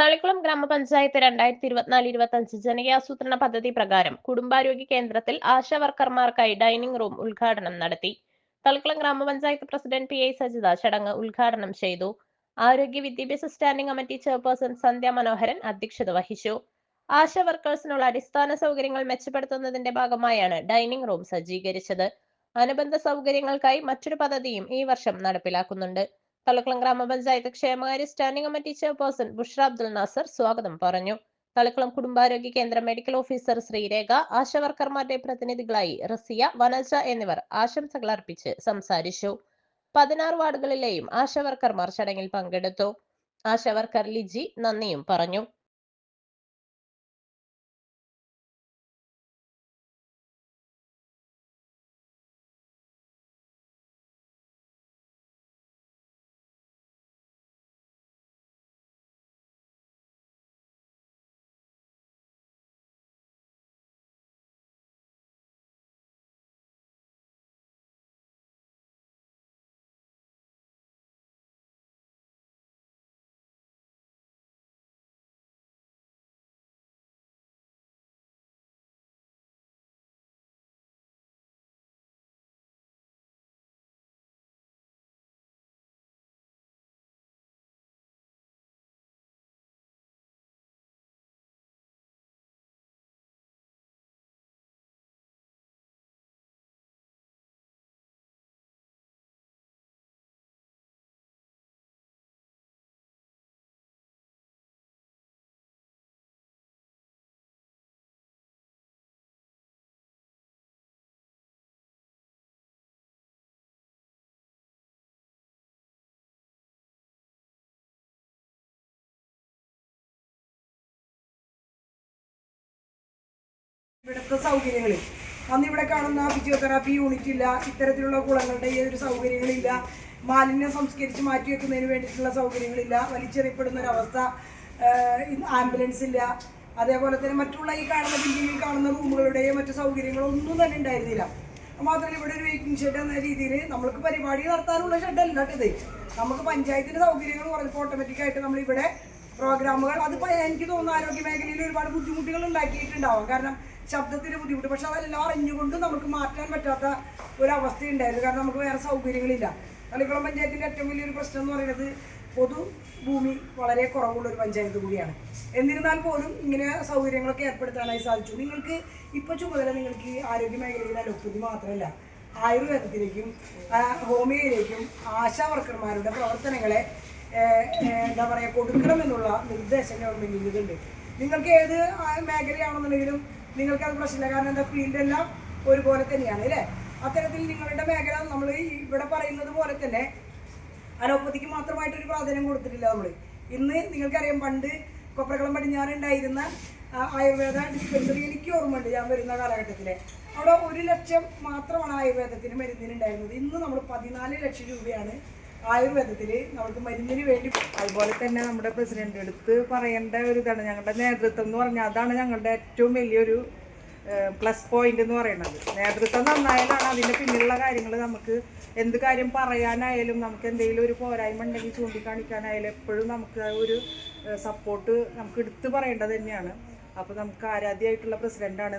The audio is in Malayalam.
തളിക്കുളം ഗ്രാമപഞ്ചായത്ത് രണ്ടായിരത്തി ഇരുപത്തിനാല് ഇരുപത്തി അഞ്ച് ജനകീയാസൂത്രണ പദ്ധതി പ്രകാരം കുടുംബാരോഗ്യ കേന്ദ്രത്തിൽ ആശാ വർക്കർമാർക്കായി ഡൈനിങ് റൂം ഉദ്ഘാടനം നടത്തി. തളിക്കുളം ഗ്രാമപഞ്ചായത്ത് പ്രസിഡന്റ് പി ഐ സജിത ചടങ്ങ് ഉദ്ഘാടനം ചെയ്തു. ആരോഗ്യ വിദ്യാഭ്യാസ standing committee chairperson Sandhya Manoharan അധ്യക്ഷത വഹിച്ചു. ആശാ വർക്കേഴ്സിനുള്ള അടിസ്ഥാന സൗകര്യങ്ങൾ മെച്ചപ്പെടുത്തുന്നതിന്റെ ഭാഗമായാണ് ഡൈനിങ് റൂം സജ്ജീകരിച്ചത്. അനുബന്ധ സൗകര്യങ്ങൾക്കായി മറ്റൊരു പദ്ധതിയും ഈ വർഷം നടപ്പിലാക്കുന്നുണ്ട്. തളിക്കുളം ഗ്രാമപഞ്ചായത്ത് ക്ഷേമകാര്യ standing committee chairperson Bushra Abdul Nasar സ്വാഗതം പറഞ്ഞു. തളിക്കുളം കുടുംബാരോഗ്യ കേന്ദ്ര മെഡിക്കൽ ഓഫീസർ ശ്രീരേഖ ആശാവർക്കർമാരുടെ പ്രതിനിധികളായി റസിയ വനജ എന്നിവർ ആശംസകൾ അർപ്പിച്ച് സംസാരിച്ചു. പതിനാറ് വാർഡുകളിലെയും ആശാവർക്കർമാർ ചടങ്ങിൽ പങ്കെടുത്തു. ആശാവർക്കർ ലിജി നന്ദിയും പറഞ്ഞു. ഇവിടുത്തെ സൗകര്യങ്ങൾ അന്ന് ഇവിടെ കാണുന്ന ഫിസിയോതെറാപ്പി യൂണിറ്റ് ഇല്ല ഇത്തരത്തിലുള്ള കുളങ്ങളുടെ ഈ ഒരു സൗകര്യങ്ങളില്ല മാലിന്യം സംസ്കരിച്ച് മാറ്റി വെക്കുന്നതിന് വേണ്ടിയിട്ടുള്ള സൗകര്യങ്ങളില്ല വലിച്ചെറിയപ്പെടുന്ന ഒരവസ്ഥ ആംബുലൻസ് ഇല്ല. അതേപോലെ തന്നെ മറ്റുള്ള ഈ കാണുന്ന ബിൽഡിങ്ങിൽ കാണുന്ന റൂമുകളുടെയോ മറ്റു സൗകര്യങ്ങളോ ഒന്നും തന്നെ ഉണ്ടായിരുന്നില്ല. മാത്രമല്ല ഇവിടെ ഒരു വെയിറ്റിംഗ് ഷെഡ് എന്ന രീതിയിൽ നമ്മൾക്ക് പരിപാടി നടത്താനുള്ള ഷെഡ് ഷെഡല്ല കേട്ടത് നമുക്ക് പഞ്ചായത്തിന്റെ സൗകര്യങ്ങൾ പറഞ്ഞപ്പോൾ ഓട്ടോമാറ്റിക്കായിട്ട് നമ്മളിവിടെ പ്രോഗ്രാമുകൾ അത് എനിക്ക് തോന്നുന്നു ആരോഗ്യ മേഖലയിൽ ഒരുപാട് ബുദ്ധിമുട്ടുകൾ ഉണ്ടാക്കിയിട്ടുണ്ടാവാം. കാരണം ശബ്ദത്തിന് ബുദ്ധിമുട്ട്. പക്ഷെ അതെല്ലാം അറിഞ്ഞുകൊണ്ടും നമുക്ക് മാറ്റാൻ പറ്റാത്ത ഒരു അവസ്ഥയുണ്ടായിരുന്നു കാരണം നമുക്ക് വേറെ സൗകര്യങ്ങളില്ല. തളിക്കുളം പഞ്ചായത്തിന്റെ ഏറ്റവും വലിയൊരു പ്രശ്നം എന്ന് പറയുന്നത് പൊതു ഭൂമി വളരെ കുറവുള്ള ഒരു പഞ്ചായത്ത് കൂടിയാണ്. എന്നിരുന്നാൽ പോലും ഇങ്ങനെ സൗകര്യങ്ങളൊക്കെ ഏർപ്പെടുത്താനായി സാധിച്ചു. നിങ്ങൾക്ക് ഇപ്പോൾ ചുമതല നിങ്ങൾക്ക് ആരോഗ്യ മേഖലയിൽ അലോപ്പതി മാത്രമല്ല ആയുർവേദത്തിലേക്കും ഹോമിയോയിലേക്കും ആശാ വർക്കർമാരുടെ പ്രവർത്തനങ്ങളെ എന്താ പറയുക കൊടുക്കണമെന്നുള്ള നിർദ്ദേശം ഗവൺമെന്റിൽ ഇതുണ്ട് നിങ്ങൾക്ക് ഏത് മേഖലയാണെന്നുണ്ടെങ്കിലും നിങ്ങൾക്ക് അത് പ്രശ്നമില്ല. കാരണം എന്താ? ഫീൽഡെല്ലാം ഒരുപോലെ തന്നെയാണ് അല്ലേ? അത്തരത്തിൽ നിങ്ങളുടെ മേഖല നമ്മൾ ഇവിടെ പറയുന്നത് പോലെ തന്നെ അലോപ്പതിക്ക് മാത്രമായിട്ടൊരു പ്രാധാന്യം കൊടുത്തിട്ടില്ല നമ്മൾ. ഇന്ന് നിങ്ങൾക്കറിയാം പണ്ട് കൊപ്രകളം പടിഞ്ഞാറുണ്ടായിരുന്ന ആയുർവേദ ഡിസ്പെൻസറി എനിക്ക് ഓർമ്മയുണ്ട് ഞാൻ വരുന്ന കാലഘട്ടത്തിലെ. അവിടെ ഒരു ലക്ഷം മാത്രമാണ് ആയുർവേദത്തിന് മരുന്നിനുണ്ടായിരുന്നത് ഇന്ന് നമ്മൾ പതിനാല് ലക്ഷം രൂപയാണ് ആയുർവേദത്തിൽ നമുക്ക് മരുന്നിന് വേണ്ടി അതുപോലെ തന്നെ നമ്മുടെ പ്രസിഡന്റ് എടുത്ത് പറയേണ്ട ഒരു ഇതാണ് ഞങ്ങളുടെ നേതൃത്വം എന്ന് പറഞ്ഞാൽ അതാണ് ഞങ്ങളുടെ ഏറ്റവും വലിയൊരു പ്ലസ് പോയിന്റ് എന്ന് പറയുന്നത്. നേതൃത്വം നന്നായാലാണ് അതിന്റെ പിന്നിലുള്ള കാര്യങ്ങൾ നമുക്ക് എന്ത് കാര്യം പറയാനായാലും നമുക്ക് എന്തെങ്കിലും ഒരു പോരായ്മ ഉണ്ടെങ്കിൽ ചൂണ്ടിക്കാണിക്കാനായാലും എപ്പോഴും നമുക്ക് ഒരു സപ്പോർട്ട് നമുക്ക് എടുത്ത് പറയേണ്ടത് തന്നെയാണ്. അപ്പോൾ നമുക്ക് ആരാധ്യമായിട്ടുള്ള പ്രസിഡന്റാണ്